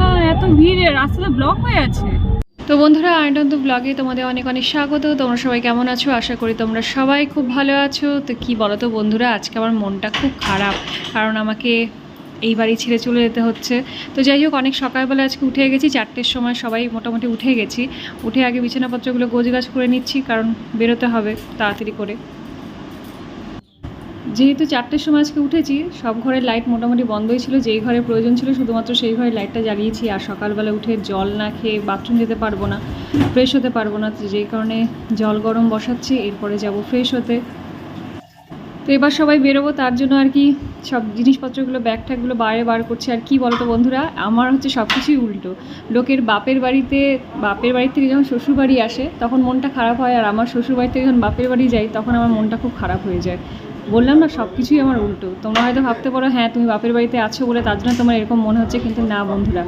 না এত ভিড় রাস্তাটা ব্লক হয়ে আছে। তো বন্ধুরা আয়নন্ত ব্লগে তোমাদের অনেক অনেক স্বাগত। তোমরা সবাই কেমন আছো? আশা করি তোমরা সবাই খুব ভালো আছো। তো কি বলো তো বন্ধুরা, আজকে আমার মনটা খুব খারাপ, কারণ আমাকে এই বাড়ি ছেড়ে চলে যেতে হচ্ছে। তো যাই হোক, অনেক সকালবেলা আজকে উঠে গেছি, চারটের সময় সবাই মোটামুটি উঠে গেছি। উঠে আগে বিছানাপত্রগুলো গোজগাছ করে নিচ্ছি, কারণ বেরোতে হবে তাড়াতাড়ি করে। যেহেতু চারটের সময় আজকে উঠেছি, সব ঘরের লাইট মোটামুটি বন্ধই ছিল, যেই ঘরে প্রয়োজন ছিল শুধুমাত্র সেই ঘরে লাইটটা জ্বালিয়েছি। আর সকালবেলা উঠে জল না খেয়ে বাথরুম যেতে পারব না ফ্রেশ হতে পারব না যেই কারণে জল গরম বসাচ্ছি, এরপরে যাব ফ্রেশ হতে। তো এবার সবাই বেরোবো, তার জন্য আর কি সব জিনিসপত্রগুলো ব্যাগ ট্যাগগুলো বাইরে বার করছে। আর কি বলতো বন্ধুরা, আমার হচ্ছে সব কিছুই উল্টো। লোকের বাপের বাড়িতে, বাপের বাড়ি থেকে যখন শ্বশুর বাড়ি আসে, তখন মনটা খারাপ হয়, আর আমার শ্বশুর বাড়ি থেকে যখন বাপের বাড়ি যাই, তখন আমার মনটা খুব খারাপ হয়ে যায়। বললাম না সব কিছুই আমার উল্টো তোমরা হয়তো ভাবতে পারো হ্যাঁ তুমি বাপের বাড়িতে আছো বলে তার জন্য তোমার এরকম মনে হচ্ছে কিন্তু না বন্ধুরা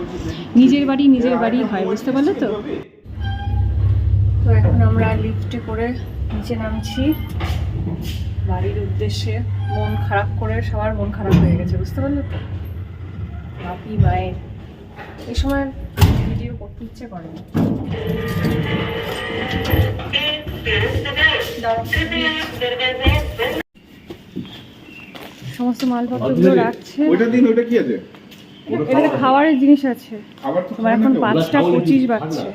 নিজের বাড়ি নিজের বাড়ি হয় বুঝতে পারলে তো তো এখন আমরা লিফটে করে নিচে নামছি বাড়ির উদ্দেশ্যে মন খারাপ করে সবার মন খারাপ হয়ে গেছে বুঝতে পারলে তো বাপি মায়ের এই সময় ভিডিও করতে ইচ্ছে করে না। সমস্ত মালপত্রগুলো রাখছে ওইটা দিন ওইটা কি আছে? এটাতে খাবারের জিনিস আছে। আবার তো তোমার এখন পাঁচটা পঁচিশ বাজছে।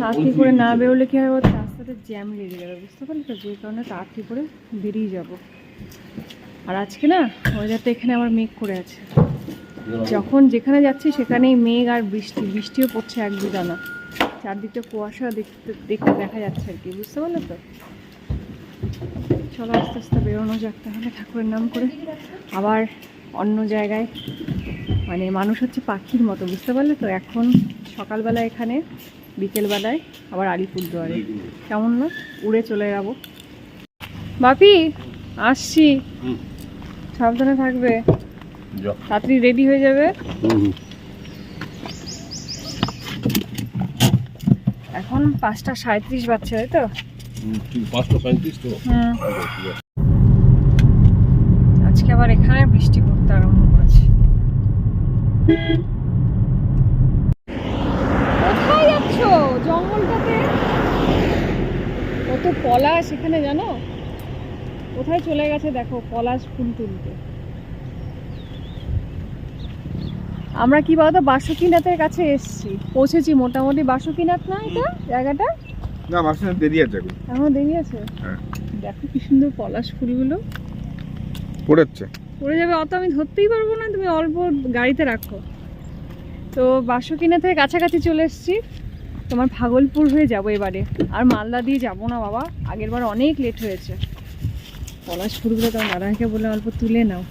তাড়াতাড়ি করে না বেরোলে কি হবে বলতো? রাস্তাতে জ্যাম লেগে যাবে বুঝতে পারলি? তো যে কারণে তাড়াতাড়ি করে বেরিয়ে যাব। আর আজকে না ওয়েদারটা এখানে আবার মেঘ করে আছে। যখন যেখানে যাচ্ছি সেখানেই মেঘ আর বৃষ্টি। বৃষ্টিও পড়ছে এক দুদানা। চারদিকটা কুয়াশা দেখতে দেখতে দেখা যাচ্ছে আর কি বুঝতে পারলে তো? চলো আস্তে আস্তে বেরোনো যাক তাহলে ঠাকুরের নাম করে। আবার অন্য জায়গায় মানে মানুষ হচ্ছে পাখির মতো বুঝতে পারলে তো? এখন সকালবেলা এখানে বিকেলবেলায় আবার আলিপুরদুয়ারে। কেমন না? উড়ে চলে যাব। বাপি আসছি। সাবধানে থাকবে। তাড়াতাড়ি রেডি হয়ে যাবে। এখন পাঁচটা সাঁত্রিশ বাজছে তাই তো? পাঁচটা তো। আজকে আবার এখানে বৃষ্টি পড়তে আরম্ভ করেছে। কোথায় যাচ্ছ? জঙ্গলটাতে? কত পলাশ এখানে জানো? কোথায় চলে গেছে দেখো পলাশ ফুল তুলতে। আমরা কি বলতো বাসুকিনাথের কাছে এসেছি। পৌঁছেছি মোটামুটি বাসুকিনাথ না এটা জায়গাটা? না সাথে দেরি আছে এখন। দেরি আছে? হ্যাঁ। দেখো কি সুন্দর পলাশ ফুলগুলো। পড়েছে? পড়ে যাবে অত আমি ধরতেই পারব না তুমি অল্প গাড়িতে রাখো। তো বাসুকিনাথের কাছাকাছি চলে এসেছি। তোমার ভাগলপুর হয়ে যাব এবারে। আর মালদা দিয়ে যাব না বাবা। আগের বার অনেক লেট হয়েছে। পলাশ ফুলগুলো তোমার দাদাকে বলে অল্প তুলে নাও।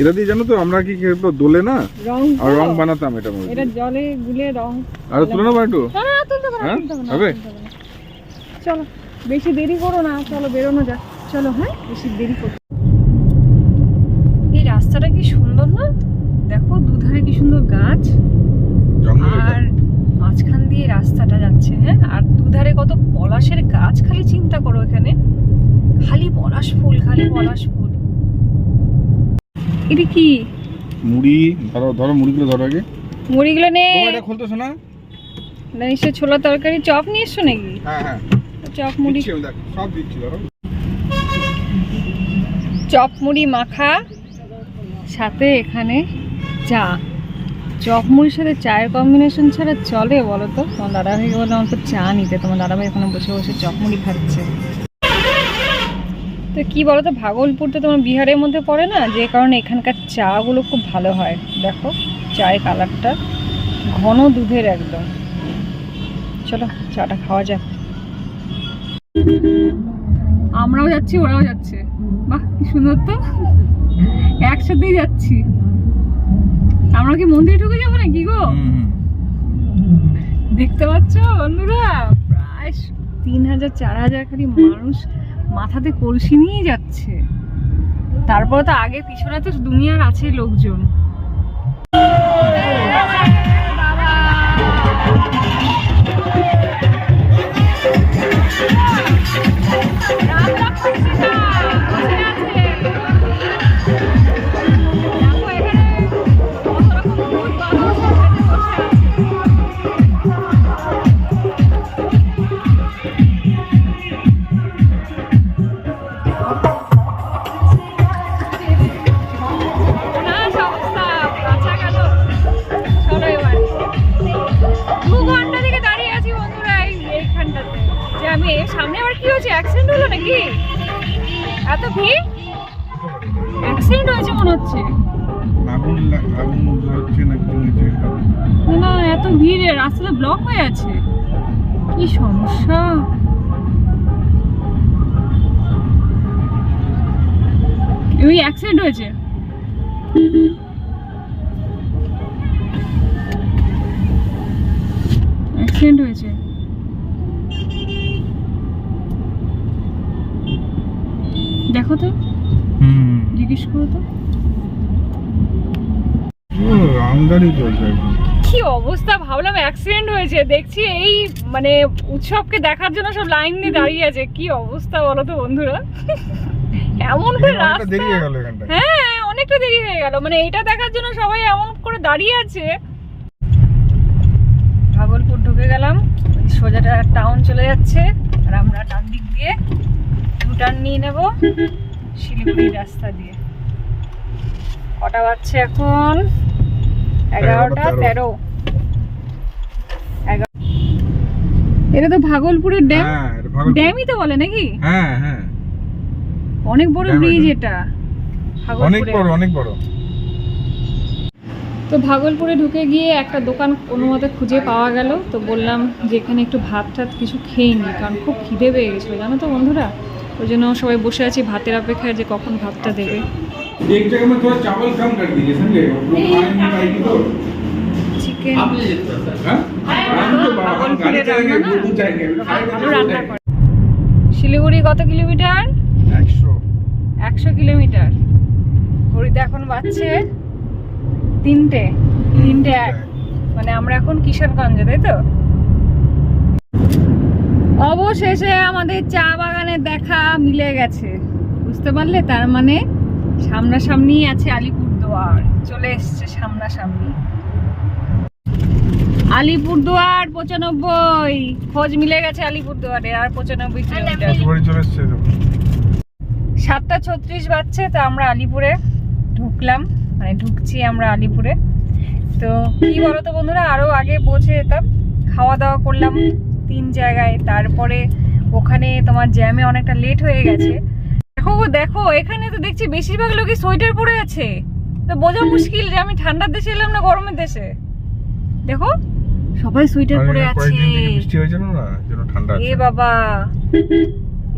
এটা দিয়ে জানো তো আমরা কি খেলব দোলে না? রং আর রং বানাতাম এটা এটা জলে গুলে রং আর তুলে নেব একটু না না তুলতে হবে? চলো বেশি দেরি করো না চলো বেরোনো যাক। চলো হ্যাঁ বেশি দেরি করো। এই রাস্তাটা কি সুন্দর না? দেখো দুধারে কি সুন্দর গাছ। আর মাঝখান দিয়ে রাস্তাটা যাচ্ছে হ্যাঁ? আর দুধারে কত পলাশের গাছ খালি চিন্তা করো এখানে। খালি পলাশ ফুল খালি পলাশ ফুল। এটা কি? মুড়ি ধরো ধরো মুড়িগুলো ধরো আগে। মুড়িগুলো নে। এটা খুলতে শোনা না নিশ্চয় ছোলা তরকারি চপ নিয়ে এসছো নাকি? হ্যাঁ হ্যাঁ। চপ মুড়ি সব দিচ্ছি চপ মুড়ি মাখা সাথে এখানে চা। চপ মুড়ির সাথে চায়ের কম্বিনেশন ছাড়া চলে বলো তো তোমার দাদা ভাইকে বলে অল্প চা নিতে তোমার দাদা ভাই ওখানে বসে বসে চপ মুড়ি খাচ্ছে। তো কি বলো তো ভাগলপুর তো তোমার বিহারের মধ্যে পড়ে না? যে কারণে এখানকার চাগুলো খুব ভালো হয়। দেখো চায়ের কালারটা ঘন দুধের একদম। চলো চাটা খাওয়া যাক। আমরাও যাচ্ছি ওরাও যাচ্ছে। বাহ কি সুন্দর তো। একসাথেই যাচ্ছি। আমরা কি মন্দিরে ঢুকে যাব নাকি গো? দেখতে পাচ্ছ বন্ধুরা? প্রায় তিন হাজার চার হাজার খালি মানুষ মাথাতে কলসি নিয়ে যাচ্ছে। তারপর তো আগে পিছনে তো দুনিয়ার আছে লোকজন। অ্যাক্সিডেন্ট হলো নাকি? এত ভিড়? অ্যাক্সিডেন্ট হয়েছে মনে হচ্ছে। আগুন আগুন না এত ভিড় রাস্তাটা ব্লক হয়ে আছে। কি সমস্যা? ওই অ্যাক্সিডেন্ট হয়েছে? অ্যাক্সিডেন্ট হয়েছে। দেখো তো। হুম। জিজ্ঞেস করো তো। আমদানি চলছে কি অবস্থা? ভাবলাম অ্যাক্সিডেন্ট হয়েছে। দেখছি এই মানে উৎসবকে দেখার জন্য সব লাইন দিয়ে দাঁড়িয়ে আছে। কি অবস্থা বলো তো বন্ধুরা? এমন করে রাস্তা হয়ে এখানটা হ্যাঁ অনেকটা দেরি হয়ে গেল। মানে এটা দেখার জন্য সবাই এমন করে দাঁড়িয়ে আছে। ভাগলপুর ঢুকে গেলাম। সোজাটা টাউন চলে যাচ্ছে। আর আমরা ডান দিক দিয়ে টার্ন নিয়ে নেব শিলিগুড়ির রাস্তা দিয়ে। কটা বাজছে এখন? এগারোটা তেরো। এটা তো ভাগলপুরের ড্যাম। হ্যাঁ ভাগলপুর। ড্যামই তো বলে নাকি? হ্যাঁ হ্যাঁ। অনেক বড় ব্রিজ এটা। অনেক বড় অনেক বড়। তো ভাগলপুরে ঢুকে গিয়ে একটা দোকান কোনো মতে খুঁজে পাওয়া গেল। তো বললাম যে এখানে একটু ভাত টাত কিছু খেয়ে নিই কারণ খুব খিদে পেয়ে গেছিল। জানো তো বন্ধুরা? ওই জন্য সবাই বসে আছি ভাতের অপেক্ষায় যে কখন ভাতটা দেবে। শিলিগুড়ি কত কিলোমিটার? একশো। কিলোমিটার। ঘড়িতে এখন বাজছে তিনটে। তিনটে এক। মানে আমরা এখন কিশোরগঞ্জে তাই তো? অবশেষে আমাদের চা বাগানের দেখা মিলে গেছে। বুঝতে পারলে? তার মানে সামনাসামনি আছে আলিপুরদুয়ার। চলে এসছে সামনাসামনি। আলিপুরদুয়ার পঁচানব্বই। খোঁজ মিলে গেছে আলিপুরদুয়ারে আর পঁচানব্বই তো সাতটা ছত্রিশ বাজছে তো আমরা আলিপুরে ঢুকলাম। মানে ঢুকছি আমরা আলিপুরে। তো কি বলতো বন্ধুরা? আরও আগে পৌঁছে যেতাম। খাওয়া দাওয়া করলাম। তিন জায়গায় তারপরে ওখানে তোমার জ্যামে অনেকটা লেট হয়ে গেছে। দেখো দেখো এখানে তো দেখছি বেশিরভাগ লোকই সোয়েটার পরে আছে। তো বোঝা মুশকিল যে আমি ঠান্ডার দেশে এলাম না গরমের দেশে। দেখো সবাই সোয়েটার পরে আছে। বৃষ্টি হয়েছিল না যেন ঠান্ডা এ বাবা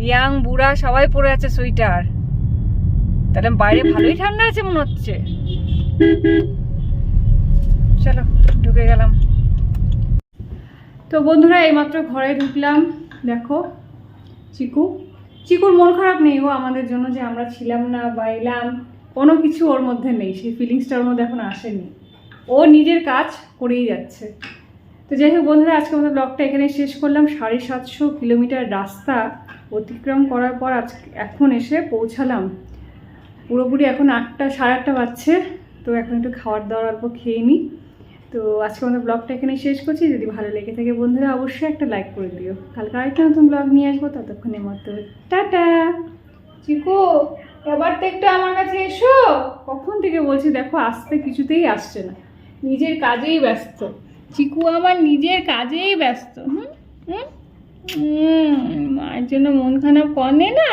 ইয়াং বুড়া সবাই পরে আছে সোয়েটার তাহলে বাইরে ভালোই ঠান্ডা আছে মনে হচ্ছে। চলো ঢুকে গেলাম। তো বন্ধুরা, এইমাত্র ঘরে ঢুকলাম। দেখো, চিকু। চিকুর মন খারাপ নেই ও আমাদের জন্য যে আমরা ছিলাম না বা এলাম। কোনো কিছু ওর মধ্যে নেই, সেই ফিলিংসটা ওর মধ্যে এখন আসেনি। ও নিজের কাজ করেই যাচ্ছে। তো যাই হোক বন্ধুরা, আজকে আমাদের ব্লগটা এখানে শেষ করলাম। সাড়ে সাতশো কিলোমিটার রাস্তা অতিক্রম করার পর আজ এখন এসে পৌঁছালাম। পুরোপুরি এখন আটটা, সাড়ে আটটা বাজছে। তো এখন একটু খাওয়ার দাওয়ার অল্প খেয়ে নিই তো আজকে আমাদের ব্লগটা এখানে শেষ করছি। যদি ভালো লেগে থাকে বন্ধুরা অবশ্যই একটা লাইক করে দিও। কালকে আরেকটা নতুন ব্লগ নিয়ে আসব ততক্ষণের মতো। টাটা! চিকু এবার তো একটু আমার কাছে এসো। কখন থেকে বলছি দেখো আসতে কিছুতেই আসছে না। নিজের কাজেই ব্যস্ত। চিকু আমার নিজের কাজেই ব্যস্ত। হুম? হুম? হুম, মায়ের জন্য মন খারাপ করে না।